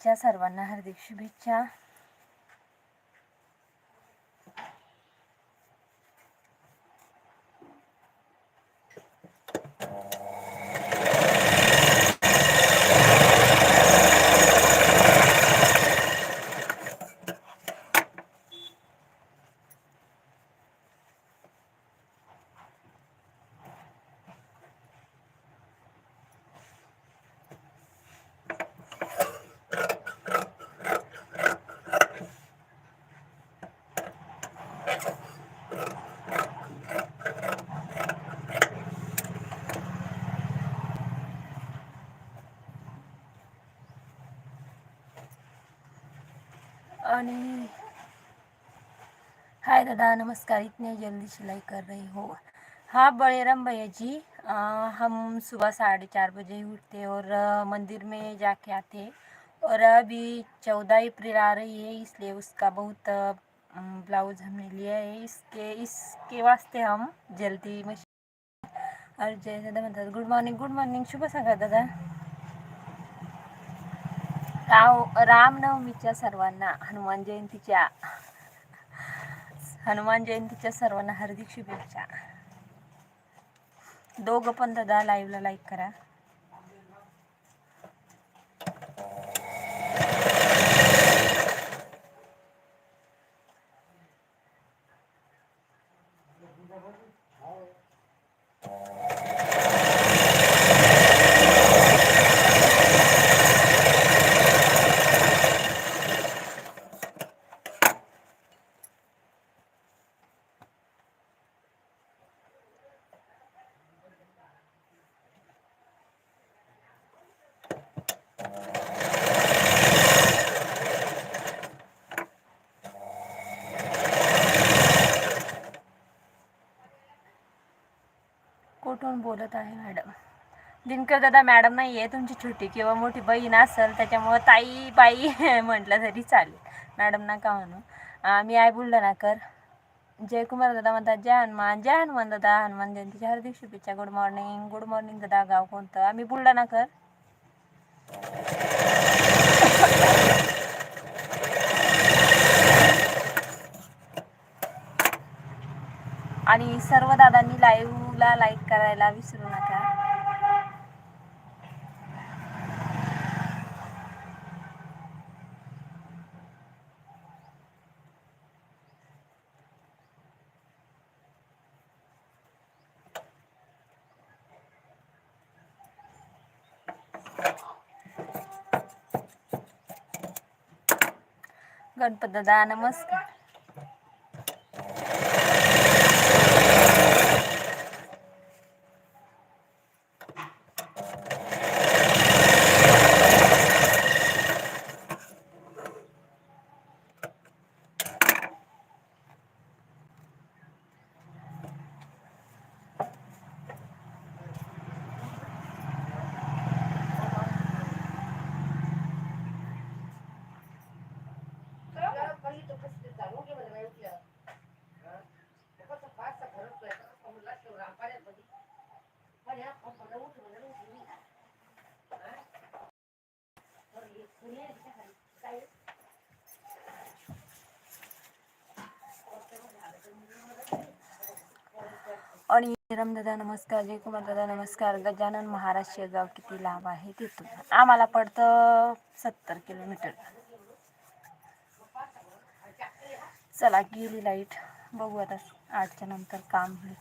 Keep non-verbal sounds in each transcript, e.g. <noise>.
हनुमान सर्वांना हार्दिक शुभेच्छा. हाय दादा नमस्कार इतने जल्दी सिलाई कर रही हो। हाँ बड़ेराम भैया जी अ, हम सुबह साढ़े चार बजे उठते और मंदिर में जाके आते और अभी चौदह अप्रैल आ रही है इसलिए उसका बहुत ब्लाउज हमने लिया है। इसके इसके वास्ते हम जल्दी मशीन और जय दादा म्हणतात गुड मॉर्निंग गुड मॉर्निंग शुभ सकाळ दादा। राव रामनवमीच्या सर्वांना हनुमान जयंतीच्या हनुमान जयंतीच्या सर्वांना हार्दिक शुभेच्छा. दोघं पण दादा लाईव्हला लाईक करा. कुठून आहे मॅडम. दिनकर दादा मॅडम नाही आहे तुमची छोटी किंवा मोठी बहीण असेल त्याच्यामुळं ताई बाई <laughs> म्हटलं तरी चालेल. मॅडम नका म्हणू. मी आहे बुलढाणाकर. जयकुमार दादा म्हणतात जय हनुमान जय हनुमान दादा हनुमान जयंतीच्या हार्दिक शुभेच्छा. गुड मॉर्निंग गुड मॉर्निंग दादा गाव कोणतं? आम्ही बुलढाणाकर. आणि सर्व दादांनी लाईव्हला लाईक करायला विसरू नका. गणपत दादा नमस्कार. आणि दादा नमस्कार जयकुमार दादा नमस्कार. गजानन महाराज शेगाव किती लांब आहे तिथून. आम्हाला पडतं सत्तर किलोमीटर. चला गेली लाइट बघू आता आठच्या नंतर काम होईल.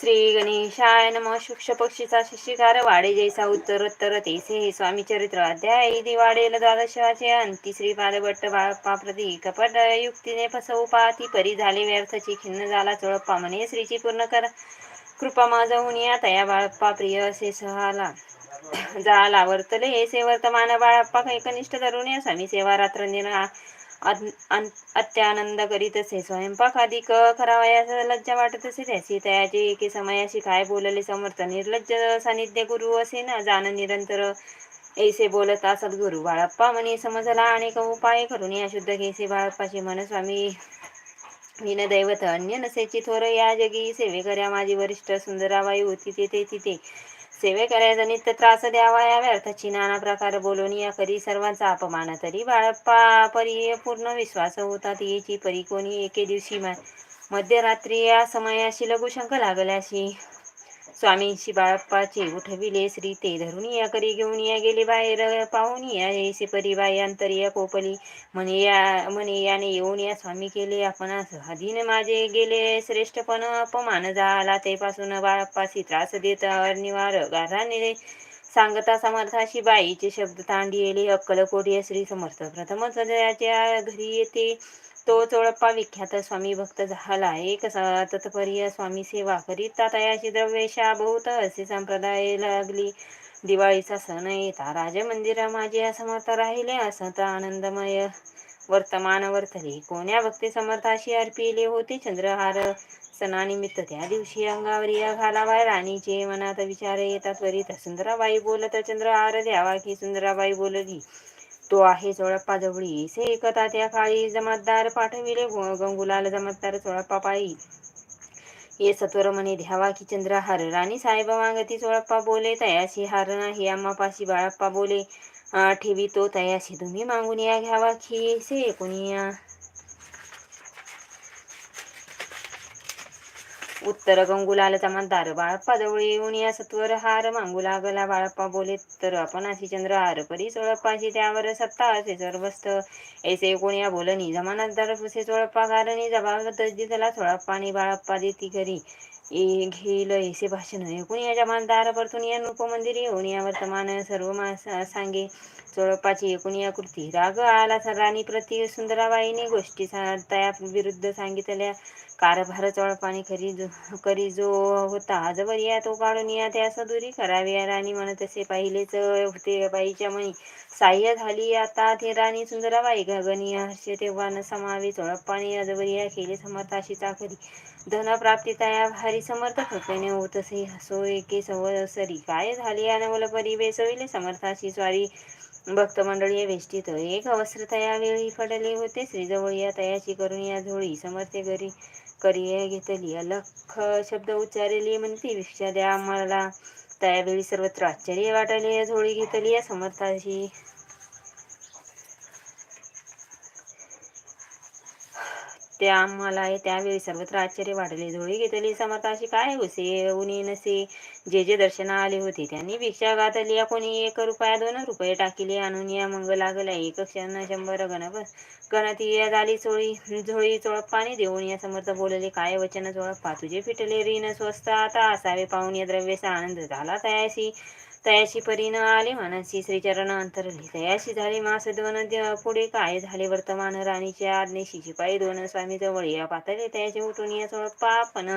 श्री गणेशाय नम शुक्ष पक्षीचा शिशिकार वाडे जैसा उत्तरोत्तर तेसे हे स्वामी चरित्र अध्याय दिवाडेल द्वादशाचे अंती श्रीपाद भट्ट बाप्पाप्रती कपट युक्तीने फसवू पाती परी झाले व्यर्थची खिन्न झाला चोळप्पा म्हणे श्रीची पूर्ण कर कृपा माझा या तया बाळप्पा प्रिय असे सहाला. <coughs> झाला वर्तले हे से वर्तमान कनिष्ठ एकनिष्ठ तरुणी स्वामी सेवा रात्र अन- अन- अत्यानंद करीत असे. स्वयंपाक अधिक करावयास लज्जा वाटत असे. त्याची तयाची एके समयाशी काय बोलले समर्थ. निर्लज्ज सानिध्य गुरु असे ना. जाण निरंतर ऐसे बोलत असत गुरु. बाळप्पा म्हणे समजला अनेक उपाय करून या शुद्ध घेसे बाळप्पाचे मन स्वामी विन दैवत अन्य नसेची थोर या जगी सेवे कर्या माझी वरिष्ठ सुंदराबाई होती तिथे तिथे. सेवे करायचा नित्य त्रास द्यावा या व्यर्थाची नाना प्रकार बोलून या करी सर्वांचा अपमान तरी बाळप्पा परी पूर्ण विश्वास होता तिची परी कोणी एके दिवशी मध्यरात्री या समयाशी लघुशंक लागल्याशी स्वामींशी बाळप्पाचे उठविले श्री ते धरून या करी घेऊन या गेले बाहेर पाहून या येसे परी बाई अंतरिया कोपली. म्हणे या म्हणे याने येऊन या स्वामी केले आपणास अधीन माझे गेले श्रेष्ठपण अपमान झाला. ते पासून बाळप्पाशी त्रास देत निवार गाराने सांगता समर्थाशी बाईचे शब्द तांडी येले अक्कलकोटी श्री समर्थ. प्रथमच घरी येते. तो चोळप्पा विख्यात स्वामी भक्त झाला. एक स- तत्पर्य स्वामी सेवा करीता तयाची द्रव्यशा बहुत असे संप्रदाय लागली. दिवाळीचा सण येता. राजमंदिरा माझे समर्थ राहिले. असंत आनंदमय वर्तमान वर्तले कोण्या भक्ती समर्थाशी अर्पिले होते? चंद्रहार सणानिमित्त त्या दिवशी अंगावर या घालावा राणीचे मनात विचार येतात. त्वरित सुंदराबाई बोलत चंद्रहार द्यावा की सुंदराबाई बोलली. तो आहे चोळप्पा जवळी. से एकता त्या काळी जमातदार पाठविले गंगुलाल जमातदार चोळप्पा पायी. ये सत्वर म्हणे ध्यावा की चंद्रहार राणी साहेब मागती चोळप्पा बोले तयाशी हार नाही आम्हापाशी बाळप्पा बोले. ठेवी तो तयाशी. तुम्ही मागून या घ्यावा की से कोणी उत्तर गंगुलाल जमातदार बाळप्पा जवळ येऊन या सत्वर हार मागू लागला. बाळप्पा बोले तर आपण अशी चंद्र हार परी चोळप्पाशी त्यावर सत्ता असे सर्वस्त ऐसे कोण्या बोलणी जमानतदार पुसे चोळप्पा कारणि जबाब सोळप्पा आणि बाळप्पा देती घरी. ए घेईल ऐसे भाषण ऐकून या जमानदार परतून या नृपमंदिर येऊन या वर्तमान सर्व मा- सांगे. चोळप्पाची एकूण या कृती. राग आला सराणी प्रति सुंदराबाईने गोष्टी सा- तया विरुद्ध सांगितल्या. कारभार पाणी करी जो करी जो होता आजवर या तो काढून या त्या सदुरी करावी या राणी म्हणत असे पाहिलेच होते बाईच्या मनी साह्य झाली आता ते राणी सुंदराबाई गगनीय हर्षे तेव्हा न समावे चोळप्पाने आजवर या केले समर्थाशी चाकरी धनप्राप्ती तया भारी समर्थ कृपेने होत असे हसो एके सवसरी काय झाली अनवल परी बेसविले समर्थाशी स्वारी. भक्त मंडळी वेष्टीत एक अवस्त्र तया वेळी पडले होते. श्रीजवळ या तयाची करून या झोळी. समर्थे घरी करी घेतली. अलख शब्द उच्चारली. म्हणते भिक्षा द्या मला त्यावेळी सर्वत्र आश्चर्य वाटले. या झोळी घेतली. या समर्थाशी त्या आम्हाला त्यावेळी सर्वत्र आश्चर्य वाढले. धुळी घेतली समर्थाशी काय होसे? उनी नसे? जे जे दर्शना आले होते त्यांनी भिक्षा घातली या कोणी एक रुपया दोन रुपये टाकिले आणून या मंग लागला. एक क्षण शंभर गणप गणती या झाली चोळी झोळी चोळप्पाने देऊन या समर्थ बोलले काय वचन चोळप्पा? तुझे फिटले रीन स्वस्त आता. असावे पाहून या द्रव्याचा आनंद झाला तयाशी. तयाशी परीन आले मनसी. श्रीचरण अंतरली. तयाशी झाले मास दोन. पुढे काय झाले? वर्तमान राणीच्या आज्ञेशी शिपाई दोन. स्वामी जवळ या पातळी तयाचे उठून या चोळप्पा पण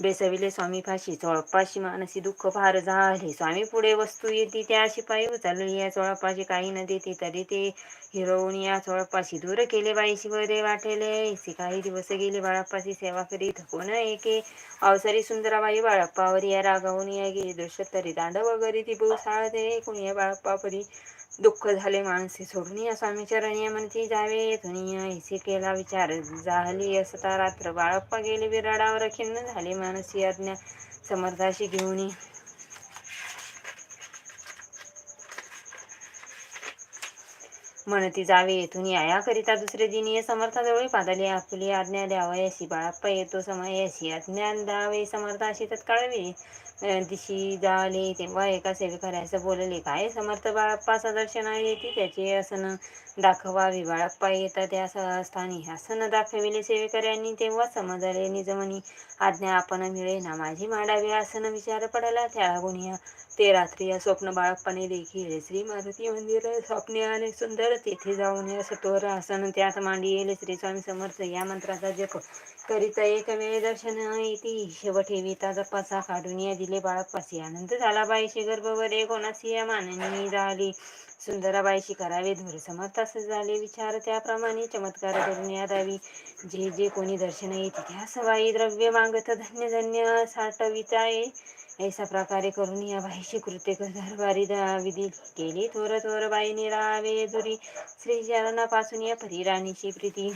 बेसविले स्वामी फाशी चोळप्पाशी मानसी दुःख फार झाले. स्वामी पुढे वस्तू येते त्या शिपाई उचलली. या चोळप्पाशी काही न देते तरी ते हिरवून या चोळप्पाशी दूर केले बाईशी वरे वाटेले. ऐसे काही दिवस गेले बाळप्पाची सेवा करीत कोण एके? अवसरी सुंदराबाई बाळाप्पावर या रागावून या गेली. दृश्य तरी दांडव वगैरे ती साळते. कुणी या बाळप्पापरी दुःख झाले माणसे सोडून या स्वामी चरणी म्हणती जावे. धुनिया ऐसे केला विचार झाली असता रात्र बाळप्पा गेले विराडावर. खिन्न झाले मानसी आज्ञा समर्थाशी घेऊन म्हणती जावे येथून याकरिता दुसरे दिनी समर्थाजवळ पादली आपली आज्ञा द्यावयाशी बाळाप्पा येतो समयाशी आज्ञा द्यावे समर्थाशी तत्काळ वेळी. दिशी जाले तेव्हा एका सेवेकऱ्यास बोलले काय समर्थ बाळप्पाचा दर्शन येते त्याचे आसन दाखवा बाळप्पा येतात त्या स- स्थानी. आसन दाखविले सेवेकऱ्यांनी तेव्हा समजले निजमनी आज्ञा आपण मिळे ना माझी मांडावी. आसन विचार पडला त्या गुन्ह्या ते रात्री या स्वप्न बाळप्पाने देखील श्री मारुती मंदिर स्वप्ने आणि सुंदर तेथे जाऊन या आसन त्यात मांडी येईल. श्री स्वामी समर्थ या मंत्राचा जप करीता एक वेळ दर्शन येते. शेवटी विता जपाचा काढून या दिले. बाळप्पासी आनंद झाला बाईशी गर्भवरे कोणासी या माननी झाली? सुंदराबाईशी करावे धूर समर्थास झाले विचार. त्याप्रमाणे चमत्कार करून यादावी. जे जे कोणी दर्शन येते त्या सवाई द्रव्य मागत धन्य धन्य साठविताये ऐसा प्रकारे करून या बाईशी कृत्य दरबारी विधी केली. थोर थोर बाई राहावे दुरी. श्री चरणापासून या परिराणीची प्रीती.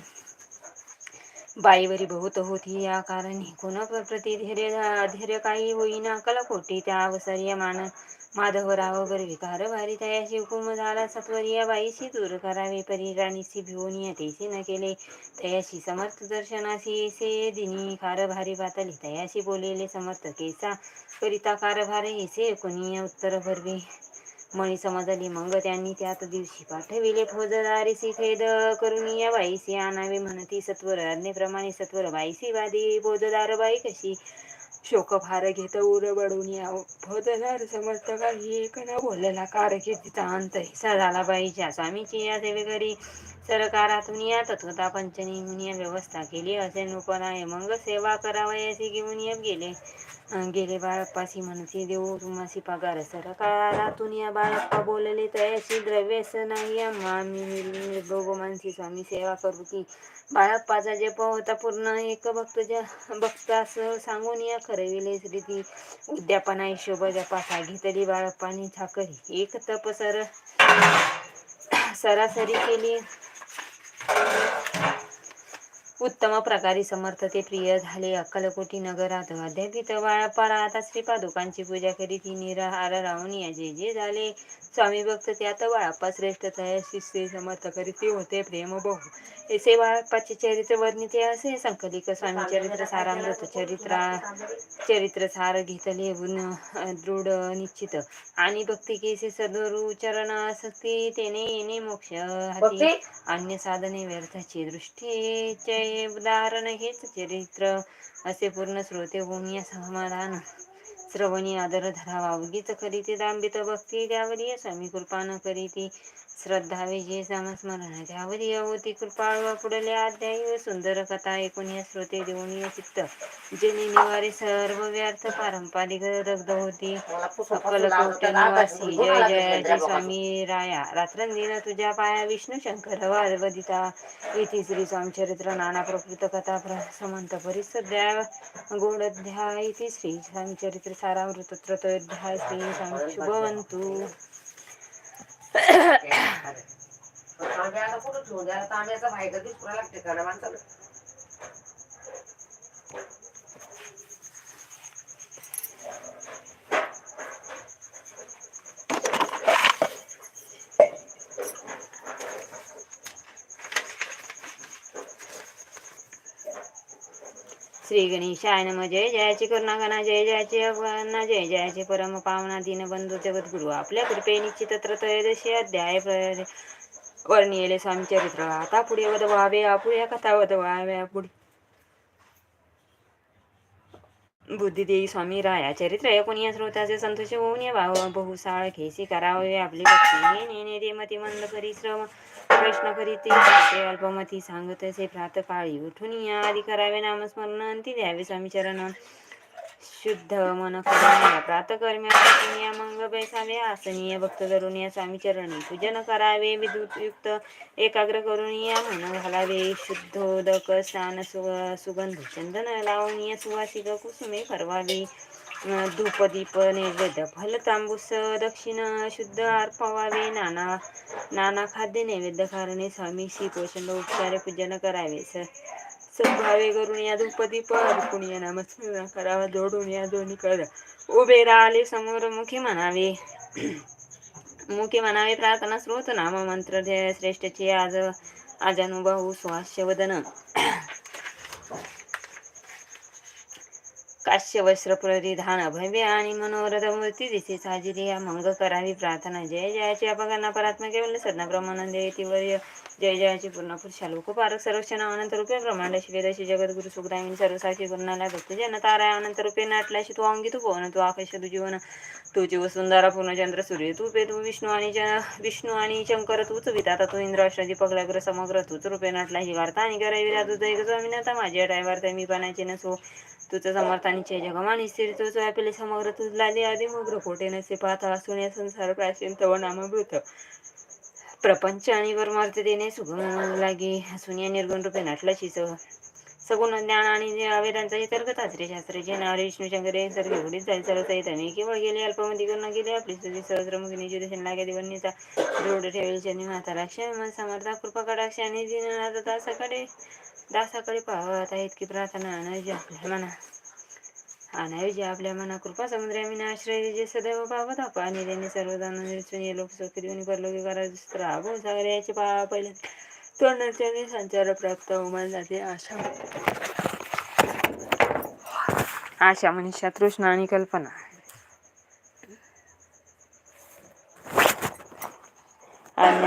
बाईवरी बहुत होती या कारण कोण प्रति धैर्य धैर्य काही होईना कलकोटी त्या अवसर्य मान माधवराव बर विकार भारी तयाशी हुकुम झाला सत्वरिया बाईशी दूर करावे परिराणीशी भिवून या तेसी न केले तयाशी समर्थ दर्शनाशी से दिनी कार भारी बातली तयाशी बोलेले समर्थ केसा करिता कार भारी ऐसे कोणी उत्तर भरवे. मणी समजली मग त्यांनी त्यात दिवशी पाठविले. फौजदारीसी खेद करून या बाईसी आणावे म्हणती सत्वर आज्ञेप्रमाणे सत्वर बाईसी वादी फौजदार बाई कशी? शोक फार घेत उरबडून या फौजदार समर्थकाही एक न बोलला कारकिर्दीचा अंत हिसा झाला बाईच्या स्वामीची या सेवेकरी सरकारातून या तत्वता पंचनी व्यवस्था केली असे आहे. मग सेवा करावयाची घेऊन येत गेले. गेले बाळप्पाशी म्हणते देऊ तुम्हाशी पगार. सरकारातून या बाळप्पा बोलले तयाशी द्रव्यस नाही आम्ही मी मानसी स्वामी सेवा करू की बाळप्पाचा जप होता पूर्ण. एक भक्त ज- भक्तास सांगून या खरविले श्रीती उद्यापना हिशोब जपासा. घेतली बाळप्पानी ठाकरी. एक तप सर सरासरी केली. उत्तम प्रकारे समर्थ ते प्रिय झाले अक्कलकोटी नगरात. अध्यापित बाळप्पा आता श्रीपादुकांची पूजा करीत ही निराहार राहून याचे जे झाले. स्वामी भक्त त्यात बाळप्पा श्रेष्ठ तयाशी श्री समर्थ करीत ते होते प्रेम बहु. ऐसे बाळप्पाचे चरित्र वर्णिते असे संकलिक स्वामी चरित्र सारामृत चरित्रा. चरित्र सार घेतले दृढ निश्चित. आणि भक्ती केसे सदरू चरण आसक्ती तेने येणे मोक्ष हाती. अन्य साधने व्यर्थाची दृष्टीचे उदाहरण हेच चरित्र. असे पूर्ण श्रोते होऊन या समाधान. श्रवणी आदर धरावा. उगीच करीती दांबित भक्ती द्यावरी स्वामी कृपा न करीती श्रद्धा विजय समस्मरण. त्यावरी अवती कृपाळवा पुढले अध्यायी सुंदर कथा ऐकून या श्रोते देऊन या चित्त. जेणे निवारे सर्व व्यर्थ पारंपरिक दग्ध होती. सकल कोट निवासी जय जय जय स्वामी राया. रात्रंदिन तुझ्या पाया विष्णू शंकर वारवदिता इति श्री स्वामी चरित्र नाना प्रकृत कथा समंत परिसद्या गोडध्याय इति श्री स्वामी चरित्र सारामृत श्री स्वामी शुभवंतू. तांब्याला कुठं ठेवून द्या तांब्याचा भाई कधीच पुरा लागते का माणसाला. श्री गणेशाय नम। जय जयाची करुणा जय जयाची अवगणना जय जयाची परम पावना दिन बंधू जगत गुरु आपल्या कृपे निश्चित त्रयोदशी अध्याय वर्णियले स्वामी चरित्र आता पुढे वध व्हावे आपुया कथा वध वदवाव्या पुढे बुद्धिदेवी स्वामी राया चरित्र ऐकून या श्रोत्याचे संतोष होऊन या भाव बहुसाळ खेसी करावे आपली भक्ती. हे नेने ते मती मंद परिश्रम प्रश्न करीत ते अल्पमती सांगत असे प्रातकाळी उठून या आधी करावे नामस्मरण अंती द्यावे स्वामी चरण. शुद्ध मन करून प्रातकर्म्या मंग बैसावे आसनीय भक्त धरून या स्वामी चरणी पूजन करावे विद्युतयुक्त एकाग्र करून या मन घालावे शुद्धोदक स्नान सु सुगंध चंदन लावून या सुवासिक कुसुमे फरवावी. धूपदीप धूप दीप नैवेद्य फल तांबूस दक्षिण शुद्ध अर्पवावे नाना नाना खाद्य नैवेद्य कारणे स्वामीशी पोषण उपचार पूजन करावे. स सद्भावे करून या धूपदीप अर्पून या नामस्मरण करावा? जोडून या दोन्ही कर उभे राहिले समोर मुखी म्हणावे. मुखे म्हणावे प्रार्थना स्रोत नाम मंत्र श्रेष्ठचे आज अजानुभव स्वास्य वदन. काश्य वस्त्र परिधान भव्य आणि मनोरथ मूर्ती दिसे साजिरी मंग करावी प्रार्थना. जय जयाची अपघाना परात्मा केवळ सदना ब्रह्मानंद वर्य जय जयाची पूर्ण पुरुषा लोक पारक सर्वक्षण अनंत रूपे ब्रह्मांड शिवेदशी जगद्गुरु सुखदायिनी सर्वसाक्षी गुरुनाला भक्त जन ताराय अनंत रूपे नाटल्याशी तू अंगी तू पवन तू आकाश तू जीवन तुझी वसुंधरा पूर्णचंद्र सूर्य तू पे तू विष्णू आणि विष्णू आणि शंकर तूच विधाता तू इंद्र अष्टाजी पगलाग्र समग्र तूच रूपे नाटला ही वार्ता. आणि करावी तुझं एक स्वामीनाथा माझी अटाय वार्ता मी पाण्याची नसो. तुझं समर्थानीचे जगमानी स्थिर तुझं आपले समग्र तुझलाली आधी मग्र खोटे नसे पाहता असून या संसार प्राचीन तव नामभूत प्रपंच आणि परमार्थ देणे सुगम लागे. असून या निर्गुण रूपे नाटलाची सह. सगुण ज्ञान आणि वेदांचा इतर शास्त्रे शास्त्र जे नाव विष्णू शंकर हे सर्व घडीत जाईल सर्व सहित मी केवळ गेले अल्पमती करून गेले आपली स्तुती सहस्रमुखीने दर्शन लागे दिवणीचा दृढ ठेवेल शनी माता. लक्ष मन समर्था कृपा कटाक्ष आणि दिननाथ सकाळी. दासाकडे पाहत आहेत की प्रार्थना अनायजी आपल्या मना अनायोजी आपल्या मना कृपा समुद्र आम्ही आश्रय जे सदैव पावत पाणी त्यांनी सर्वजण निर्चून लोक सौखी परलोकी करा राबो सागर याचे पा पहिले तोंडाच्याने संचार प्राप्त होमान जाते. आशा आशा म्हणजे तृष्णा आणि कल्पना.